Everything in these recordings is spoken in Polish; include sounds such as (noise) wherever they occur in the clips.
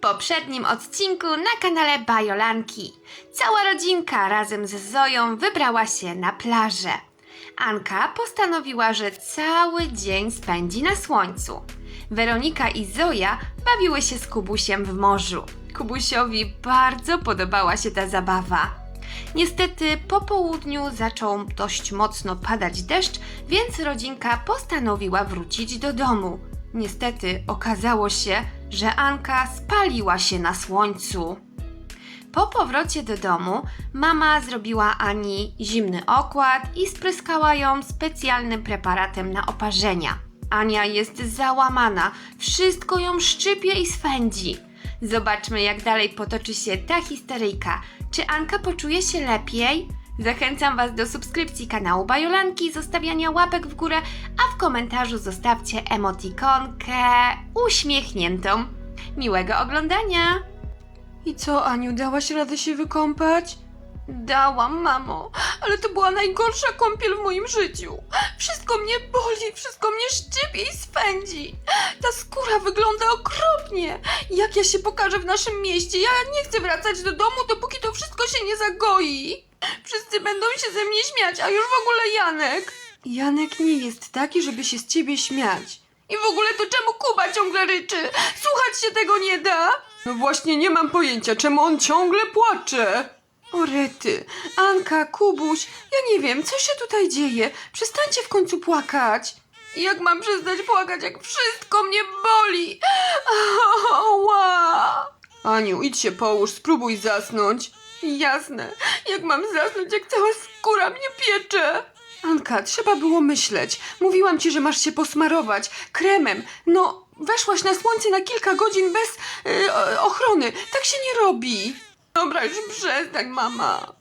poprzednim odcinku na kanale Bajolanki. Cała rodzinka razem z Zoją wybrała się na plażę. Anka postanowiła, że cały dzień spędzi na słońcu. Weronika i Zoja bawiły się z Kubusiem w morzu. Kubusiowi bardzo podobała się ta zabawa. Niestety po południu zaczął dość mocno padać deszcz, więc rodzinka postanowiła wrócić do domu. Niestety okazało się, że Anka spaliła się na słońcu. Po powrocie do domu mama zrobiła Ani zimny okład i spryskała ją specjalnym preparatem na oparzenia. Ania jest załamana, wszystko ją szczypie i swędzi. Zobaczmy, jak dalej potoczy się ta historyjka. Czy Anka poczuje się lepiej? Zachęcam Was do subskrypcji kanału Bajolanki, zostawiania łapek w górę, a w komentarzu zostawcie emotikonkę uśmiechniętą. Miłego oglądania! I co, Aniu, dałaś radę się wykąpać? Dałam, mamo, ale to była najgorsza kąpiel w moim życiu. Wszystko mnie boli, wszystko mnie szczypie i swędzi. Ta skóra wygląda okropnie. Jak ja się pokażę w naszym mieście? Ja nie chcę wracać do domu, dopóki to wszystko się nie zagoi. Wszyscy będą się ze mnie śmiać, a już w ogóle Janek. Janek nie jest taki, żeby się z ciebie śmiać. I w ogóle to czemu Kuba ciągle ryczy? Słuchać się tego nie da? No właśnie nie mam pojęcia, czemu on ciągle płacze. O rety, Anka, Kubuś, ja nie wiem, co się tutaj dzieje. Przestańcie w końcu płakać. Jak mam przestać płakać, jak wszystko mnie boli? (laughs) Ała! Aniu, idź się połóż, spróbuj zasnąć. Jasne, jak mam zasnąć, jak cała skóra mnie piecze? Anka, trzeba było myśleć. Mówiłam ci, że masz się posmarować kremem. No, weszłaś na słońce na kilka godzin bez y, o- ochrony. Tak się nie robi. Dobra, już przestań, mama.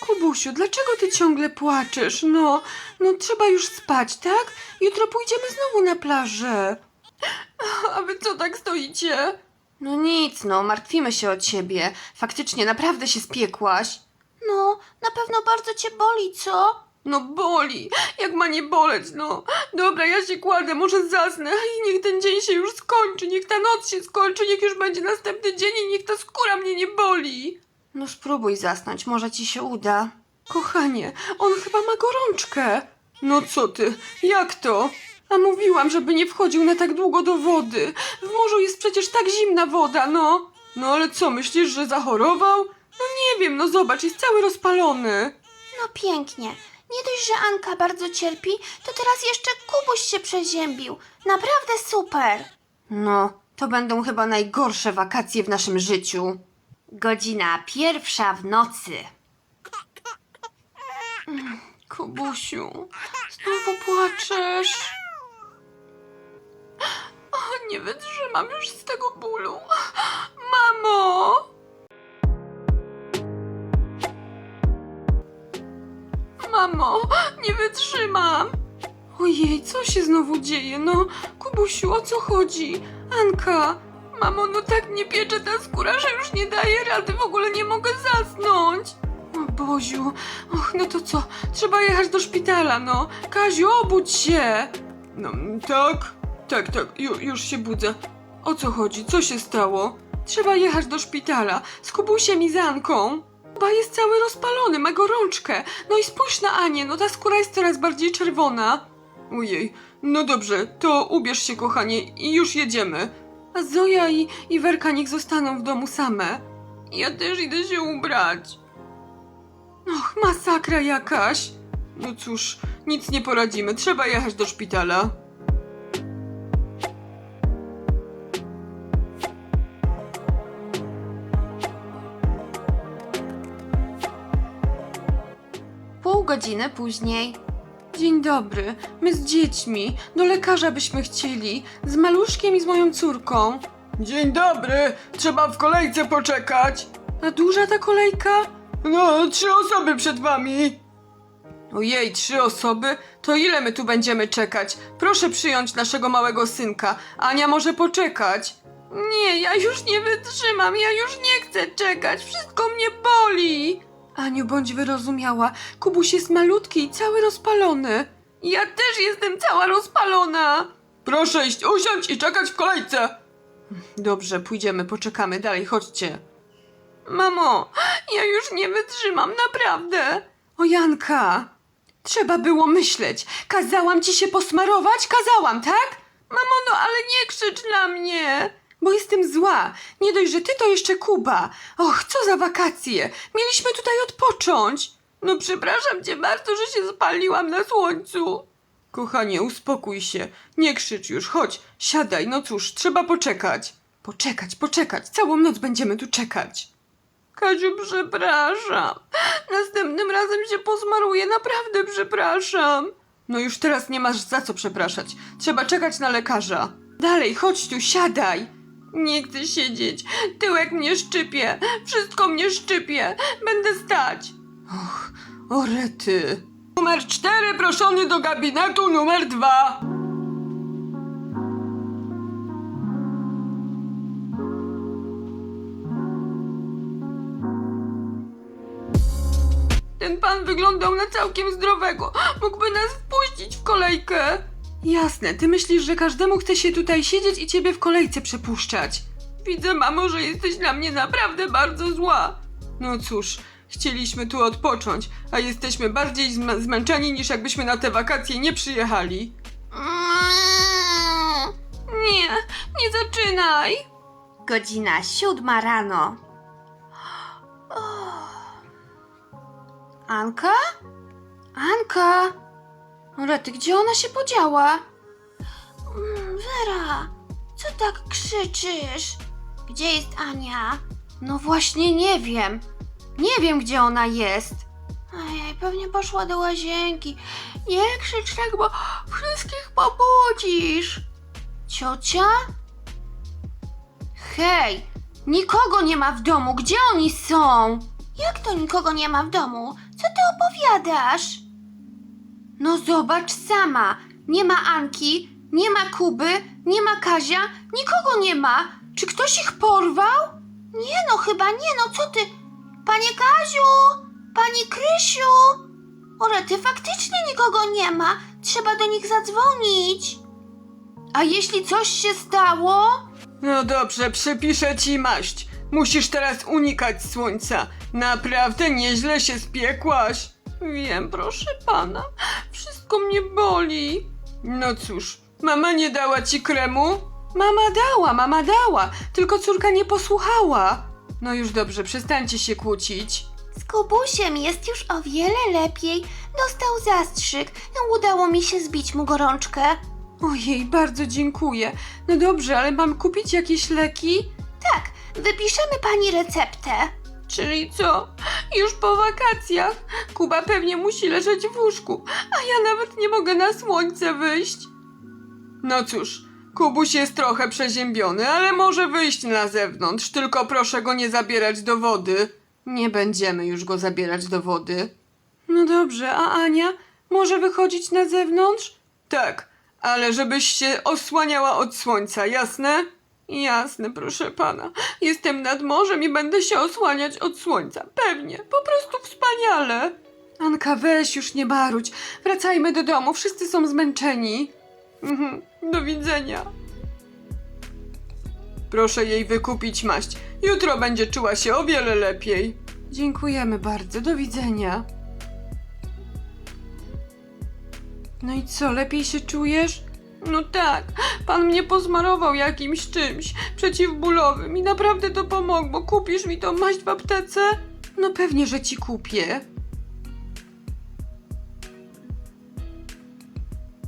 Kubusiu, dlaczego ty ciągle płaczesz? No, no trzeba już spać, tak? Jutro pójdziemy znowu na plażę. A wy co tak stoicie? No nic, no, martwimy się o ciebie. Faktycznie, naprawdę się spiekłaś. No, na pewno bardzo cię boli, co? No boli, jak ma nie boleć, no. Dobra, ja się kładę, może zasnę i niech ten dzień się już skończy, niech ta noc się skończy, niech już będzie następny dzień i niech ta skóra mnie nie boli. No spróbuj zasnąć, może ci się uda. Kochanie, on chyba ma gorączkę. No co ty, jak to? A mówiłam, żeby nie wchodził na tak długo do wody. W morzu jest przecież tak zimna woda, no. No ale co, myślisz, że zachorował? No nie wiem, no zobacz, jest cały rozpalony. No pięknie. Nie dość, że Anka bardzo cierpi, to teraz jeszcze Kubuś się przeziębił. Naprawdę super. No, to będą chyba najgorsze wakacje w naszym życiu. Godzina pierwsza w nocy. Kubusiu, znowu płaczesz. Nie wytrzymam już z tego bólu. (gasps) Mamo! Mamo, nie wytrzymam. Ojej, co się znowu dzieje? No, Kubusiu, o co chodzi? Anka, mamo, no tak mnie piecze ta skóra, że już nie daję rady, w ogóle nie mogę zasnąć. O Boziu, och, no to co? Trzeba jechać do szpitala, no. Kaziu, obudź się. No, tak, tak, tak, ju, już się budzę. O co chodzi? Co się stało? Trzeba jechać do szpitala z Kubusiem i z Anką. Kuba jest cały rozpalony, ma gorączkę. No i spójrz na Anię, no ta skóra jest coraz bardziej czerwona. Ojej, no dobrze, to ubierz się, kochanie, i już jedziemy. A Zoja i, i Werka niech zostaną w domu same. Ja też idę się ubrać. Och, masakra jakaś. No cóż, nic nie poradzimy, trzeba jechać do szpitala. Godziny później. Dzień dobry, my z dziećmi. Do lekarza byśmy chcieli. Z maluszkiem i z moją córką. Dzień dobry, trzeba w kolejce poczekać. A duża ta kolejka? No, trzy osoby przed wami. Ojej, trzy osoby? To ile my tu będziemy czekać? Proszę przyjąć naszego małego synka. Ania może poczekać. Nie, ja już nie wytrzymam, ja już nie chcę czekać, wszystko mnie boli. Aniu, bądź wyrozumiała, Kubuś jest malutki i cały rozpalony. Ja też jestem cała rozpalona. Proszę iść usiąść i czekać w kolejce. Dobrze, pójdziemy, poczekamy dalej, chodźcie. Mamo, ja już nie wytrzymam, naprawdę. O Janka, trzeba było myśleć. Kazałam ci się posmarować? Kazałam, tak? Mamo, no ale nie krzycz na mnie. Bo jestem zła. Nie dość, że ty to jeszcze Kuba. Och, co za wakacje. Mieliśmy tutaj odpocząć. No przepraszam cię bardzo, że się spaliłam na słońcu. Kochanie, uspokój się. Nie krzycz już, chodź, siadaj. No cóż, trzeba poczekać. Poczekać, poczekać. Całą noc będziemy tu czekać. Kaziu, przepraszam. Następnym razem się posmaruję, naprawdę przepraszam. No już teraz nie masz za co przepraszać. Trzeba czekać na lekarza. Dalej, chodź tu, siadaj. Nie chcę siedzieć. Tyłek mnie szczypie. Wszystko mnie szczypie. Będę stać. Och, orety. Numer cztery proszony do gabinetu numer dwa. Ten pan wyglądał na całkiem zdrowego. Mógłby nas wpuścić w kolejkę. Jasne, ty myślisz, że każdemu chce się tutaj siedzieć i ciebie w kolejce przepuszczać. Widzę, mamo, że jesteś na mnie naprawdę bardzo zła. No cóż, chcieliśmy tu odpocząć, a jesteśmy bardziej zm- zmęczeni niż jakbyśmy na te wakacje nie przyjechali. Nie, nie zaczynaj. Godzina siódma rano. Anka? Anka? Rety, gdzie ona się podziała? Mm, Wera, co tak krzyczysz? Gdzie jest Ania? No właśnie nie wiem. Nie wiem, gdzie ona jest. Ojej, pewnie poszła do łazienki. Nie krzycz tak, bo wszystkich pobudzisz. Ciocia? Hej, nikogo nie ma w domu. Gdzie oni są? Jak to nikogo nie ma w domu? Co ty opowiadasz? No zobacz sama. Nie ma Anki, nie ma Kuby, nie ma Kazia, nikogo nie ma. Czy ktoś ich porwał? Nie no, chyba nie, no co ty? Panie Kaziu! Pani Krysiu! Orety, faktycznie nikogo nie ma. Trzeba do nich zadzwonić. A jeśli coś się stało? No dobrze, przypiszę ci maść. Musisz teraz unikać słońca. Naprawdę nieźle się spiekłaś. Wiem, proszę pana. Wszystko mnie boli. No cóż, mama nie dała ci kremu? Mama dała, mama dała, tylko córka nie posłuchała. No już dobrze, przestańcie się kłócić. Z Kubusiem jest już o wiele lepiej. Dostał zastrzyk. Udało mi się zbić mu gorączkę. Ojej, bardzo dziękuję. No dobrze, ale mam kupić jakieś leki? Tak, wypiszemy pani receptę. Czyli co? Już po wakacjach? Kuba pewnie musi leżeć w łóżku, a ja nawet nie mogę na słońce wyjść. No cóż, Kubuś jest trochę przeziębiony, ale może wyjść na zewnątrz, tylko proszę go nie zabierać do wody. Nie będziemy już go zabierać do wody. No dobrze, a Ania może wychodzić na zewnątrz? Tak, ale żebyś się osłaniała od słońca, jasne? Jasne, proszę pana. Jestem nad morzem i będę się osłaniać od słońca. Pewnie, po prostu wspaniale. Anka, weź już nie marudź. Wracajmy do domu, wszyscy są zmęczeni. Mhm, do widzenia. Proszę jej wykupić maść. Jutro będzie czuła się o wiele lepiej. Dziękujemy bardzo, do widzenia. No i co, lepiej się czujesz? No tak, pan mnie posmarował jakimś czymś przeciwbólowym i naprawdę to pomogło. Kupisz mi tą maść w aptece? No pewnie, że ci kupię.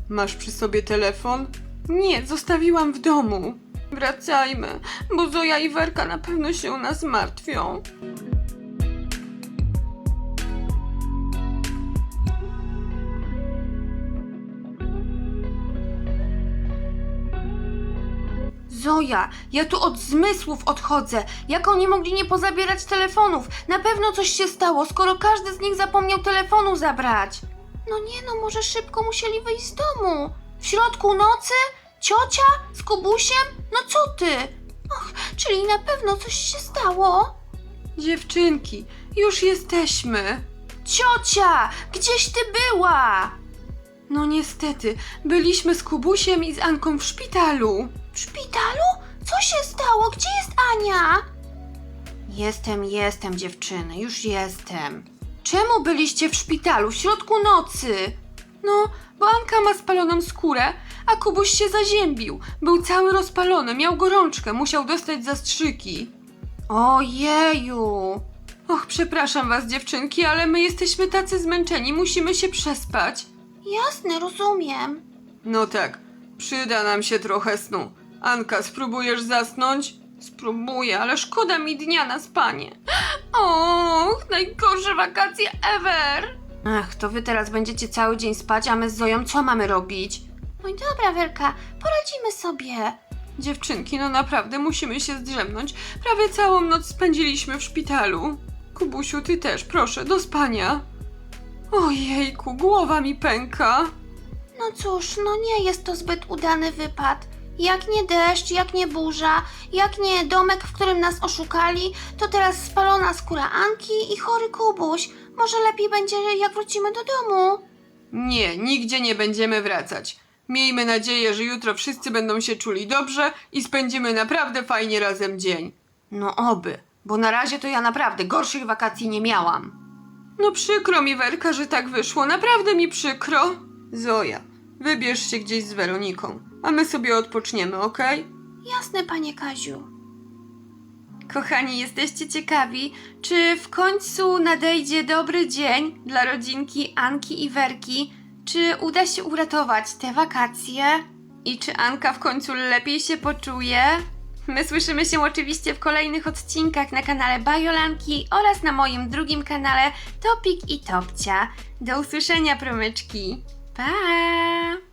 Masz przy sobie telefon? Nie, zostawiłam w domu. Wracajmy, bo Zoja i Werka na pewno się o nas martwią. Zoja, ja tu od zmysłów odchodzę. Jak oni mogli nie pozabierać telefonów? Na pewno coś się stało, skoro każdy z nich zapomniał telefonu zabrać. No nie no, może szybko musieli wyjść z domu. W środku nocy? Ciocia? Z Kubusiem? No co ty? Och, czyli na pewno coś się stało? Dziewczynki, już jesteśmy. Ciocia, gdzieś ty była? No niestety, byliśmy z Kubusiem i z Anką w szpitalu. W szpitalu? Co się stało? Gdzie jest Ania? Jestem, jestem, dziewczyny, już jestem. Czemu byliście w szpitalu w środku nocy? No, bo Anka ma spaloną skórę, a Kubuś się zaziębił. Był cały rozpalony, miał gorączkę, musiał dostać zastrzyki. Ojeju! Och, przepraszam was, dziewczynki, ale my jesteśmy tacy zmęczeni, musimy się przespać. Jasne, rozumiem. No tak, przyda nam się trochę snu. Anka, spróbujesz zasnąć? Spróbuję, ale szkoda mi dnia na spanie. Och, najgorsze wakacje ever! Ach, to wy teraz będziecie cały dzień spać, a my z Zoją co mamy robić? No i dobra, Werka, poradzimy sobie. Dziewczynki, no naprawdę musimy się zdrzemnąć. Prawie całą noc spędziliśmy w szpitalu. Kubusiu, ty też, proszę, do spania. Ojejku, głowa mi pęka. No cóż, no nie jest to zbyt udany wypad. Jak nie deszcz, jak nie burza, jak nie domek, w którym nas oszukali, to teraz spalona skóra Anki i chory Kubuś. Może lepiej będzie, jak wrócimy do domu. Nie, nigdzie nie będziemy wracać. Miejmy nadzieję, że jutro wszyscy będą się czuli dobrze i spędzimy naprawdę fajnie razem dzień. No oby, bo na razie to ja naprawdę gorszych wakacji nie miałam. No przykro mi, Werka, że tak wyszło. Naprawdę mi przykro. Zoja, wybierz się gdzieś z Weroniką, a my sobie odpoczniemy, okej? Jasne, panie Kaziu. Kochani, jesteście ciekawi, czy w końcu nadejdzie dobry dzień dla rodzinki Anki i Werki? Czy uda się uratować te wakacje? I czy Anka w końcu lepiej się poczuje? My słyszymy się oczywiście w kolejnych odcinkach na kanale Bajolanki oraz na moim drugim kanale Topik i Topcia. Do usłyszenia, promyczki. Pa!